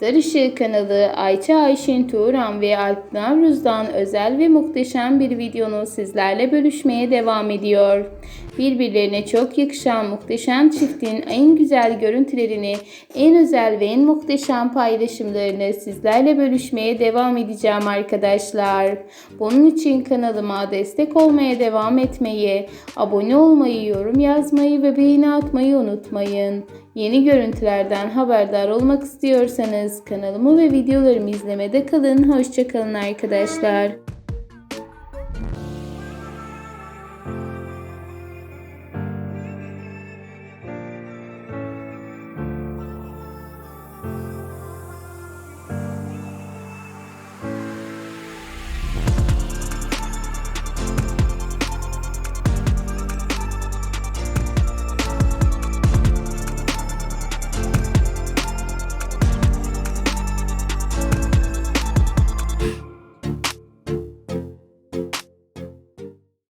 Star Işığı kanalı Ayça Ayşin Tuğran ve Alp Navruz'dan özel ve muhteşem bir videonu sizlerle bölüşmeye devam ediyor. Birbirlerine çok yakışan muhteşem çiftin en güzel görüntülerini, en özel ve en muhteşem paylaşımlarını sizlerle bölüşmeye devam edeceğim arkadaşlar. Bunun için kanalıma destek olmaya devam etmeyi, abone olmayı, yorum yazmayı ve beğeni atmayı unutmayın. Yeni görüntülerden haberdar olmak istiyorsanız kanalımı ve videolarımı izlemede kalın. Hoşçakalın arkadaşlar.